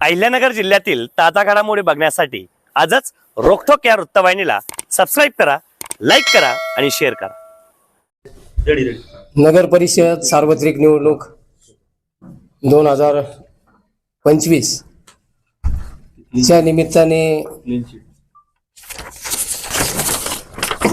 अहिल्यानगर जिल्ह्यातील ताजा घडामोडी बघण्यासाठी आजच रोखोक या वृत्तवाहिनीला सबस्क्राईब करा लाईक करा आणि शेअर करा. नगर परिषद सार्वत्रिक निवडणूक दोन हजार पंचवीस. च्या निमित्ताने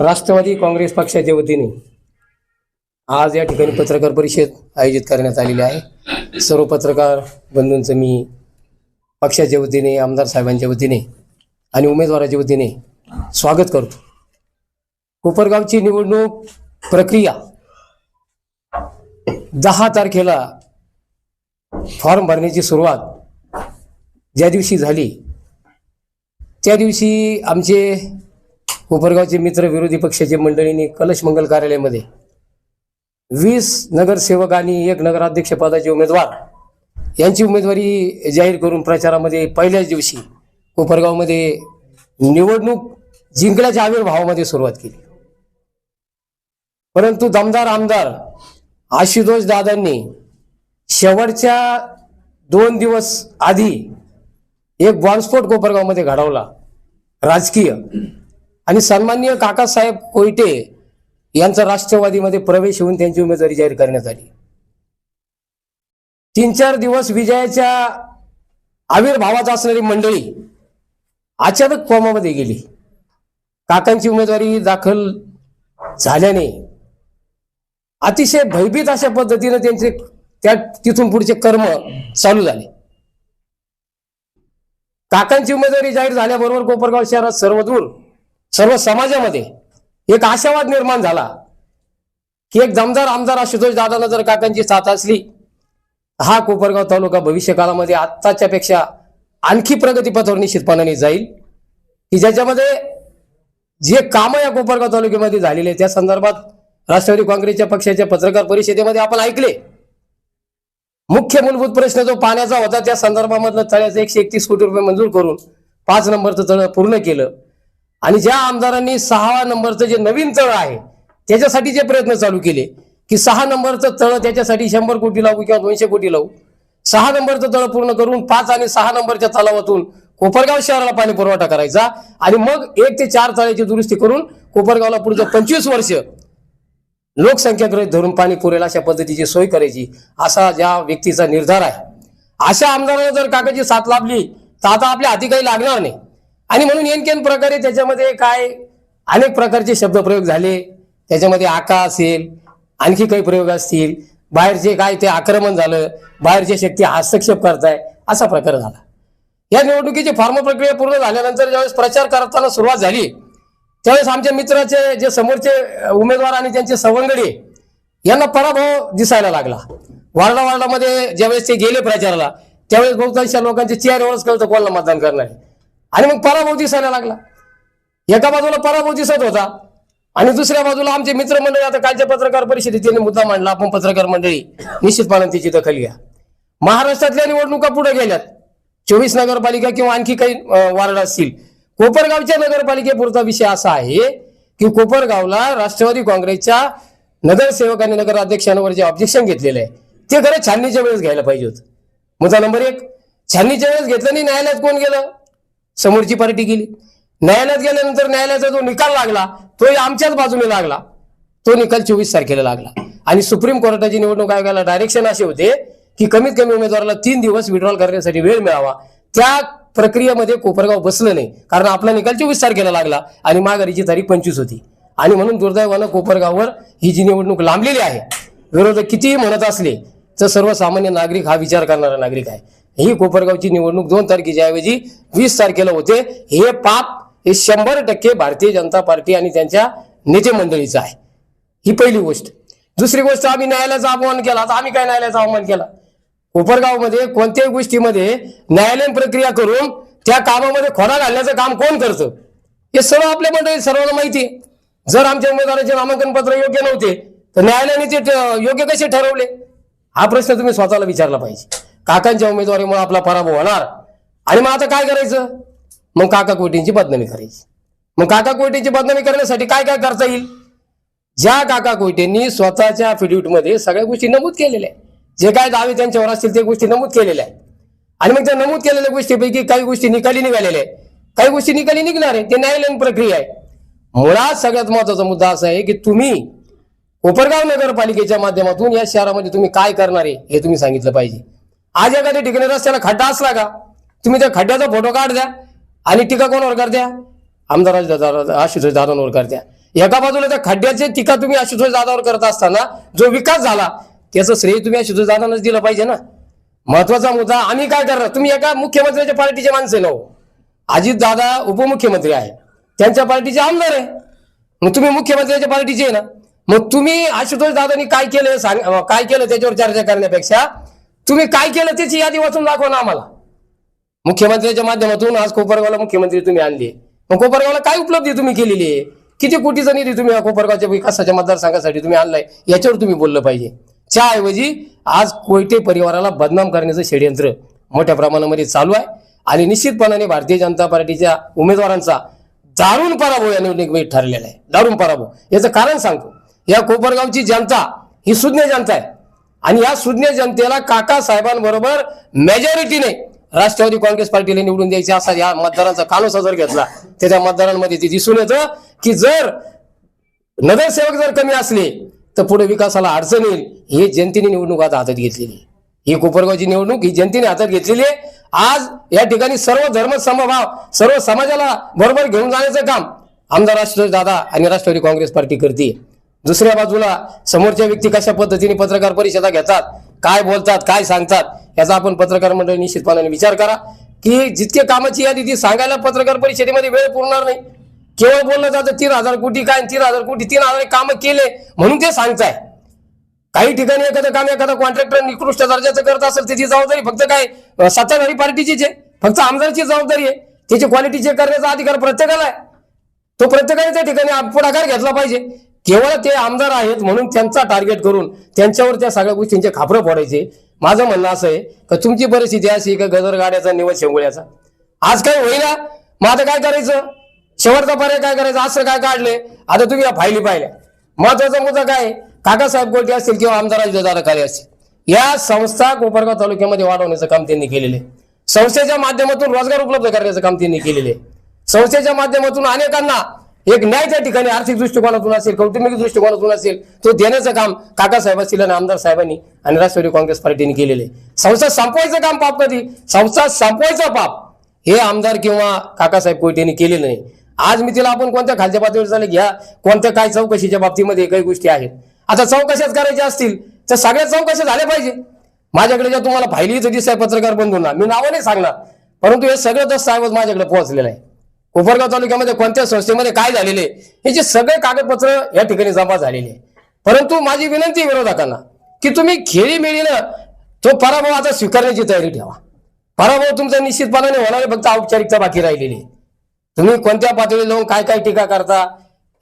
राष्ट्रवादी काँग्रेस पक्षाच्या वतीने आज या ठिकाणी पत्रकार परिषद आयोजित करण्यात आलेली आहे. सर्व पत्रकार बंधूंचं मी पक्षाच्या वतीने आमदार साहेबांच्या वतीने आणि उमेदवाराच्या वतीने स्वागत करतो. कोपरगावची निवडणूक प्रक्रिया दहा तारखेला फॉर्म भरण्याची सुरुवात ज्या दिवशी झाली त्या दिवशी आमचे कोपरगावचे मित्र विरोधी पक्षाचे मंडळींनी कलश मंगल कार्यालयामध्ये वीस नगरसेवक आणि एक नगराध्यक्षपदाचे उमेदवार यांची उमेदवारी जाहीर करून प्रचारामध्ये पहिल्याच दिवशी कोपरगावमध्ये निवडणूक जिंकल्याच्या आविर्भावामध्ये सुरुवात केली. परंतु दमदार आमदार आशुतोष दादांनी शेवटच्या दोन दिवस आधी एक बॉम्बस्फोट कोपरगावमध्ये घडवला. राजकीय. आणि सन्माननीय काकासाहेब कोयटे यांचा राष्ट्रवादीमध्ये प्रवेश होऊन त्यांची उमेदवारी जाहीर करण्यात आली. तीन चार दिवस विजयाच्या आविर्भावात असणारी मंडळी अचानक कोमामध्ये गेली. काकांची उमेदवारी दाखल झाल्याने अतिशय भयभीत अशा पद्धतीने त्यांचे त्या तिथून पुढचे कर्म चालू झाले. काकांची उमेदवारी जाहीर झाल्याबरोबर कोपरगाव शहरात सर्वदूर सर्व समाजामध्ये एक आशावाद निर्माण झाला की एक दमदार आमदार आशुतोष दादाला जर काकांची साथ असली हा कोपरगाव तालुका भविष्य काळामध्ये आत्ताच्या पेक्षा आणखी प्रगतीपथावर निश्चितपणाने जाईल. की ज्याच्यामध्ये जे कामं या कोपरगाव तालुक्यामध्ये झालेले त्या संदर्भात राष्ट्रवादी काँग्रेसच्या पक्षाच्या पत्रकार परिषदेमध्ये आपण ऐकले. मुख्य मूलभूत प्रश्न जो पाण्याचा होता त्या संदर्भामधलं तळ्याचं एकशे एकतीस कोटी रुपये मंजूर करून पाच नंबरचं तळ पूर्ण केलं. आणि ज्या आमदारांनी सहा नंबरचं जे नवीन तळ आहे त्याच्यासाठी जे प्रयत्न चालू केले की सहा नंबरचं तळ त्याच्यासाठी शंभर कोटी लावू किंवा दोनशे कोटी लावू. सहा नंबरचं तळ पूर्ण करून पाच आणि सहा नंबरच्या तलावातून कोपरगाव शहराला पाणी पुरवठा करायचा आणि मग एक ते चार तळ्याची दुरुस्ती करून कोपरगावला पुढचं पंचवीस वर्ष लोकसंख्या गृहीत धरून पाणी पुरेल अशा पद्धतीची सोय करायची असा ज्या व्यक्तीचा निर्धार आहे. अशा आमदाराला जर काकाची साथ लाभली तर आता आपल्या हाती काही लागणार नाही. आणि म्हणून एनकेन प्रकारे त्याच्यामध्ये काय अनेक प्रकारचे शब्दप्रयोग झाले त्याच्यामध्ये आका असेल आणखी काही प्रयोग असतील? बाहेरचे काय ते आक्रमण झालं? बाहेरचे शक्ती हस्तक्षेप करताय? असा प्रकार झाला. या निवडणुकीची फॉर्म प्रक्रिया पूर्ण झाल्यानंतर ज्यावेळेस प्रचार करताना सुरुवात झाली त्यावेळेस आमच्या मित्राचे जे समोरचे उमेदवार आणि त्यांचे सवंगडी यांना पराभव दिसायला लागला. वार्डा वार्डामध्ये ज्यावेळेस ते गेले प्रचाराला त्यावेळेस बहुतांश लोकांचे चेहऱ्यावरच कळतं कोणाला मतदान करणार आहे. आणि मग पराभव दिसायला लागला. एका बाजूला पराभव दिसत होता आणि दुसऱ्या बाजूला आमचे मित्रमंडळी आता कालच्या पत्रकार परिषदेत त्यांनी मुद्दा मांडला. आपण पत्रकार मंडळी निश्चितपणे तिची दखल घ्या. महाराष्ट्रातल्या निवडणुका पुढे गेल्यात. चोवीस नगरपालिका किंवा आणखी काही वार्ड असतील. कोपरगावच्या नगरपालिकेपुरता विषय असा आहे की कोपरगावला राष्ट्रवादी काँग्रेसच्या नगरसेवक आणि नगराध्यक्षांवर जे ऑब्जेक्शन घेतलेलं आहे ते खरं छाननीच्या वेळेस घ्यायला पाहिजे होतं. मुद्दा नंबर एक छाननीच्या वेळेस घेतलं नाही न्यायालयात कोण गेलं? समोरची पार्टी गेली. न्यायालयात गेल्यानंतर न्यायालयाचा जो निकाल लागला तो आमच्याच बाजूने लागला. तो निकाल चोवीस तारखेला लागला. आणि सुप्रीम कोर्टाची निवडणूक आयोगाला डायरेक्शन असे होते की कमीत कमी उमेदवाराला तीन दिवस विड्रॉल करण्यासाठी वेळ मिळावा. त्या प्रक्रियेमध्ये कोपरगाव बसलं नाही. कारण आपला निकाल चोवीस तारखेला लागला आणि माघारीची तारीख पंचवीस होती. आणि म्हणून दुर्दैवानं कोपरगाववर ही जी निवडणूक लांबलेली आहे विरोधक कितीही म्हणत असले तर सर्वसामान्य नागरिक हा विचार करणारा नागरिक आहे. ही कोपरगावची निवडणूक दोन तारखेच्या ऐवजी वीस तारखेला होते. हे पाप हे शंभर टक्के भारतीय जनता पार्टी आणि त्यांच्या नेते मंडळीचं आहे. ही पहिली गोष्ट. दुसरी गोष्ट आम्ही न्यायालयाचा अपमान केला. आता आम्ही काय न्यायालयाचा अपमान केला? कोपरगावमध्ये कोणत्याही गोष्टीमध्ये न्यायालयीन प्रक्रिया करून त्या कामामध्ये खोडा घालण्याचं काम कोण करतं? हे सर्व आपल्या मंडळी सर्वांना माहिती आहे. जर आमच्या उमेदवाराचे नामांकन पत्र योग्य नव्हते तर न्यायालयाने ते योग्य कसे ठरवले? हा प्रश्न तुम्ही स्वतःला विचारला पाहिजे. काकांच्या उमेदवारीमुळे आपला पराभव होणार. आणि मग आता काय करायचं? मग काका कोटींची बदनामी करायची मग काका कोटींची बदनामी करण्यासाठी काय काय करता येईल? ज्या काका कोयटेंनी स्वतःच्या फिड्यूटमध्ये सगळ्या गोष्टी नमूद केलेल्या आहेत. जे काय दावे त्यांच्यावर असतील ते गोष्टी नमूद केलेल्या आहेत. आणि मग त्या नमूद केलेल्या गोष्टीपैकी काही गोष्टी निकाली निघालेल्या आहेत. काही गोष्टी निकाली निघणार आहे ते न्यायालयीन प्रक्रिया आहे. मुळात सगळ्यात महत्त्वाचा मुद्दा असा आहे की तुम्ही कोपरगाव नगरपालिकेच्या माध्यमातून या शहरामध्ये तुम्ही काय करणार आहे हे तुम्ही सांगितलं पाहिजे. आज एखाद्या ठिकाणी रस्त्याला खड्डा असला का? तुम्ही त्या खड्ड्याचा फोटो काढ द्या आणि टीका कोणावर करत्या? आमदार आशुतोष दादांवर करत्या. एका बाजूला त्या खड्ड्याचे टीका तुम्ही आशुतोष दादावर करत असताना जो विकास झाला त्याचं श्रेय तुम्ही आशुतोष दादांनाच दिलं पाहिजे ना. महत्त्वाचा मुद्दा आम्ही काय करणार? तुम्ही एका मुख्यमंत्र्याच्या पार्टीचे माणसं नव अजित दादा उपमुख्यमंत्री आहे. त्यांच्या पार्टीचे आमदार आहे. मग तुम्ही मुख्यमंत्र्याच्या पार्टीचे आहे ना. मग तुम्ही आशुतोष दादांनी काय केलं सांग काय केलं त्याच्यावर चर्चा करण्यापेक्षा तुम्ही काय केलं त्याची यादी वाचून दाखवा ना आम्हाला. मुख्यमंत्र्याच्या माध्यमातून आज कोपरगावला मुख्यमंत्री तुम्ही आणले. मग कोपरगावला काय उपलब्धी तुम्ही केलेली आहे? किती कोटीचा निधी तुम्ही या कोपरगावच्या विकासाच्या मतदारसंघासाठी तुम्ही आणलाय? याच्यावर तुम्ही बोललं पाहिजे. त्याऐवजी आज कोयटे परिवाराला बदनाम करण्याचं षडयंत्र मोठ्या प्रमाणामध्ये चालू आहे. आणि निश्चितपणाने भारतीय जनता पार्टीच्या उमेदवारांचा दारुण पराभव या निवडणुकीमध्ये ठरलेला आहे. दारुण पराभव. याचं कारण सांगतो. या कोपरगावची जनता ही सुज्ञ जनता आहे. आणि या सुज्ञ जनतेला काका साहेबांबरोबर मेजॉरिटीने राष्ट्रवादी काँग्रेस पार्टीला निवडून द्यायचे असा या मतदारांचा कानोसा जर घेतला. त्याच्या मतदारांमध्ये ते दिसून येतं की जर नगरसेवक जर कमी असले तर पुढे विकासाला अडचण येईल. हे जनतेने निवडणूक आता हातात घेतलेली आहे. ही कोपरगावची निवडणूक ही जनतेने हातात घेतलेली आहे. आज या ठिकाणी सर्व धर्म समभाव सर्व समाजाला बरोबर घेऊन जाण्याचं काम आमदार राष्ट्रवादी दादा आणि राष्ट्रवादी काँग्रेस पार्टी करते. दुसऱ्या बाजूला समोरच्या व्यक्ती कशा पद्धतीने पत्रकार परिषदा घेतात काय बोलतात काय सांगतात याचा आपण पत्रकार मंडळी निश्चितपणाने विचार करा. की जितके कामाची यादी ती सांगायला पत्रकार परिषदेमध्ये वेळ पुरणार नाही. केवळ बोललं जातं तीन हजार कोटी काय तीन हजार कोटी तीन हजार कामं केले म्हणून ते सांगताय. काही ठिकाणी एखादं काम एखादा कॉन्ट्रॅक्टर निकृष्ट दर्जाचं करत असेल त्याची जबाबदारी फक्त काय सत्ताधारी पार्टीचीच आहे. फक्त आमदारची जबाबदारी आहे. त्याची क्वालिटी चेक करण्याचा अधिकार प्रत्येकाला आहे. तो प्रत्येकाने त्या ठिकाणी पुढाकार घेतला पाहिजे. केवळ ते आमदार आहेत म्हणून त्यांचा टार्गेट करून त्यांच्यावर त्या सगळ्या गोष्टींचे खापरं फोडायचे. माझं म्हणणं असं आहे का तुमची परिस्थिती अशी का गजर गाड्याचा निवड शेंगुळ्याचा? आज काय होईना? मग आता काय करायचं? शेवटचा पर्याय काय करायचं? असं काय काढले? आता तुम्ही या फायली पाहिल्या. महत्त्वाचा मुद्दा काय काकासाहेब गोटे असतील किंवा आमदार दादा असतील. या संस्था कोपरगाव तालुक्यामध्ये वाढवण्याचं काम त्यांनी केलेलं आहे. संस्थेच्या माध्यमातून रोजगार उपलब्ध करण्याचं काम त्यांनी केलेलं आहे. संस्थेच्या माध्यमातून अनेकांना एक न्याय त्या ठिकाणी आर्थिक दृष्टिकोनातून असेल कौटुंबिक दृष्टिकोनातून असेल तो देण्याचं काम काकासाहेब असतील आणि आमदार साहेबांनी आणि राष्ट्रवादी काँग्रेस पार्टीने केलेले आहे. संस्था संपवायचं काम पाप कधी? संस्था संपवायचा पाप. हे आमदार किंवा काकासाहेब कोयटेने केलेलं नाही. आज मी तिला आपण कोणत्या खालच्या पातळीवर चालेल? घ्या कोणत्या काय चौकशीच्या बाबतीमध्ये काही गोष्टी आहेत. आता चौकशाच करायच्या असतील तर सगळ्या चौकशा झाल्या पाहिजे. माझ्याकडे ज्या तुम्हाला फायली तर दिसत पत्रकार बंधूंना. मी नावं नाही सांगणार परंतु हे सगळं दस्तऐवज माझ्याकडे पोहोचलेलं आहे. कोपरगाव तालुक्यामध्ये कोणत्या संस्थेमध्ये काय झालेले हे जे सगळे कागदपत्र या ठिकाणी जमा झालेले आहे. परंतु माझी विनंती विरोधकांना की तुम्ही खेळीमेळीनं तो पराभव आता स्वीकारण्याची तयारी ठेवा. पराभव तुमचा निश्चितपणाने होणार आहे, फक्त औपचारिकता बाकी राहिलेली आहे. तुम्ही कोणत्या पातळीवर जाऊन काय काय टीका करता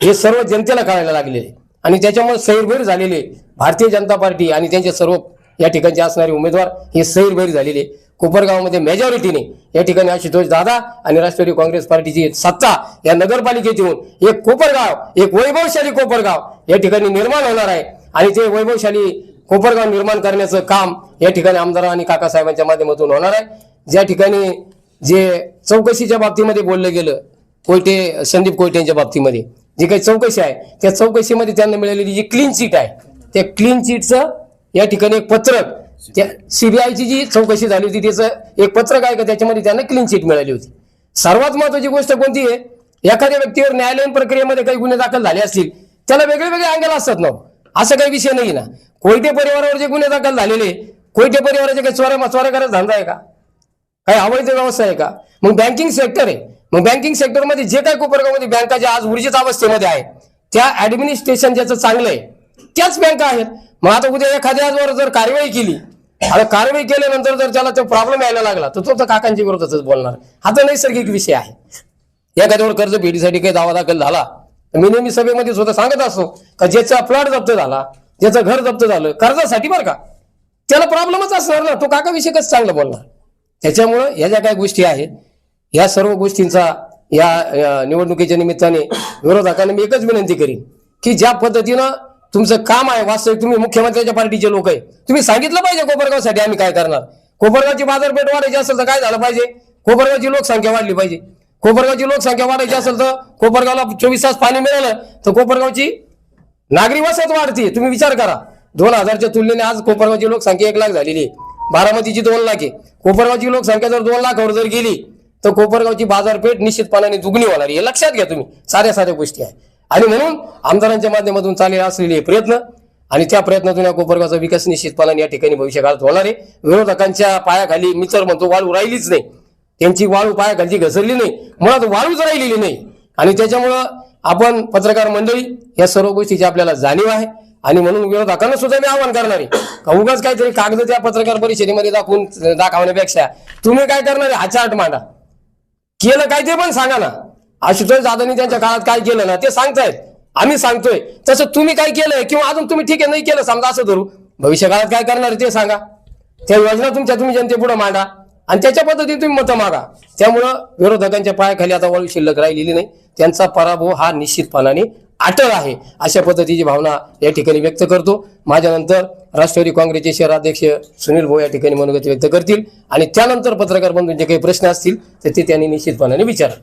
हे सर्व जनतेला कळायला लागलेले आणि त्याच्यामुळे सैरभैर झालेले भारतीय जनता पार्टी आणि त्यांचे सर्व या ठिकाणचे असणारे उमेदवार हे सैरभैर झालेले कोपरगावमध्ये मेजॉरिटीने या ठिकाणी आशुतोष दादा आणि राष्ट्रवादी काँग्रेस पार्टीची सत्ता या नगरपालिकेत येऊन एक कोपरगाव एक वैभवशाली कोपरगाव या ठिकाणी निर्माण होणार आहे. आणि ते वैभवशाली कोपरगाव निर्माण करण्याचं काम या ठिकाणी आमदार आणि काकासाहेबांच्या माध्यमातून होणार आहे. ज्या ठिकाणी जे चौकशीच्या बाबतीमध्ये बोललं गेलं कोयटे संदीप कोयटे यांच्या बाबतीमध्ये जी काही चौकशी आहे त्या चौकशीमध्ये त्यांना मिळालेली जी क्लीन चिट आहे त्या क्लीन चिटचं या ठिकाणी एक पत्रक त्या सीबीआयची जी चौकशी झाली होती त्याचं एक पत्रक आहे का त्याच्यामध्ये त्यांना क्लीन चिट मिळाली होती. सर्वात महत्वाची गोष्ट कोणती आहे? एखाद्या व्यक्तीवर न्यायालयीन प्रक्रियेमध्ये काही गुन्हे दाखल झाले असतील त्याला वेगळे वेगळे अँगल असतात ना हो. असा असं काही विषय नाही ना. कोयटे परिवारावर जे गुन्हे दाखल झालेले कोयटे परिवाराचे काही चोऱ्या चोऱ्या करायचा धंदा आहे का? काही अवैध व्यवस्था आहे का? मग बँकिंग सेक्टर आहे. मग बँकिंग सेक्टरमध्ये जे काही कोपरगावमध्ये बँका ज्या आज ऊर्जित अवस्थेमध्ये आहे त्या ऍडमिनिस्ट्रेशन ज्याचं चांगलं आहे त्याच बँका आहेत. मग आता उद्या एखाद्यावर जर कारवाई केली आता कारवाई केल्यानंतर जर त्याला तो प्रॉब्लेम यायला लागला तर तो तर काकांच्या विरोधातच बोलणार. हा तर नैसर्गिक विषय आहे. एखाद्यावर कर्ज भेटीसाठी काही दावा दाखल झाला तर मी नेहमी सभेमध्ये स्वतः सांगत असतो का ज्याचा प्लॉट जप्त झाला ज्याचं घर जप्त झालं कर्जासाठी बरं का. त्याला प्रॉब्लेमच असणार ना तो काकाविषयी कसं चांगलं बोलणार? त्याच्यामुळं ह्या ज्या काही गोष्टी आहेत या सर्व गोष्टींचा या या निवडणुकीच्या निमित्ताने विरोधकांना मी एकच विनंती करीन की ज्या पद्धतीनं तुमचं काम आहे वास्तविक तुम्ही मुख्यमंत्र्यांच्या पार्टीचे लोक आहे. तुम्ही सांगितलं पाहिजे कोपरगावसाठी आम्ही काय करणार. कोपरगावची बाजारपेठ वाढायची असेल तर काय झालं पाहिजे? कोपरगावची लोकसंख्या वाढली पाहिजे. कोपरगावची लोकसंख्या वाढायची असेल तर कोपरगावला चोवीस तास पाणी मिळालं तर कोपरगावची नागरी वसाहत वाढते. तुम्ही विचार करा. दोन हजारच्या तुलनेने आज कोपरगावची लोकसंख्या एक लाख झालेली आहे. बारामतीची दोन लाख आहे. कोपरगावची लोकसंख्या जर दोन लाखावर जर गेली तर कोपरगावची बाजारपेठ निश्चितपणाने दुगणी होणार आहे. लक्षात घ्या तुम्ही. साऱ्या साऱ्या गोष्टी आहे आणि म्हणून आमदारांच्या माध्यमातून चालले असलेले प्रयत्न आणि त्या प्रयत्नातून या कोपरगावचा विकास निश्चितपणाने या ठिकाणी भविष्यकाळात होणार आहे. विरोधकांच्या पायाखाली मी तर म्हणतो वाळू राहिलीच नाही. त्यांची वाळू पायाखालची घसरली नाही. मुळात वाळूच राहिलेली नाही. आणि त्याच्यामुळं आपण पत्रकार मंडळी या सर्व गोष्टीची आपल्याला जाणीव आहे. आणि म्हणून विरोधकांना सुद्धा मी आवाहन करणार आहे. का उगाच काहीतरी कागद त्या पत्रकार परिषदेमध्ये दाखवून दाखवण्यापेक्षा तुम्ही काय करणार आहे? हा चार्ट मांडा. केलं काय ते पण सांगा ना. आशुतोष जाधवनी त्यांच्या काळात काय केलं ना ते सांगतायत. आम्ही सांगतोय. तसं तुम्ही काय केलंय किंवा अजून तुम्ही ठीक आहे नाही केलं समजा असं धरू. भविष्य काळात काय करणार आहे ते सांगा. त्या योजना तुमच्या तुम्ही जनतेपुढे मांडा. आणि त्याच्या पद्धतीने तुम्ही मतं मागा. त्यामुळं विरोधकांच्या पायाखाली आता वळू शिल्लक राहिलेली नाही. त्यांचा पराभव हा निश्चितपणाने अटळ आहे. अशा पद्धतीची भावना या ठिकाणी व्यक्त करतो. माझ्यानंतर राष्ट्रवादी काँग्रेसचे शहराध्यक्ष सुनील भाऊ या ठिकाणी मनोगत व्यक्त करतील. आणि त्यानंतर पत्रकार बंधूंचे काही प्रश्न असतील तर ते त्यांनी निश्चितपणाने विचारा.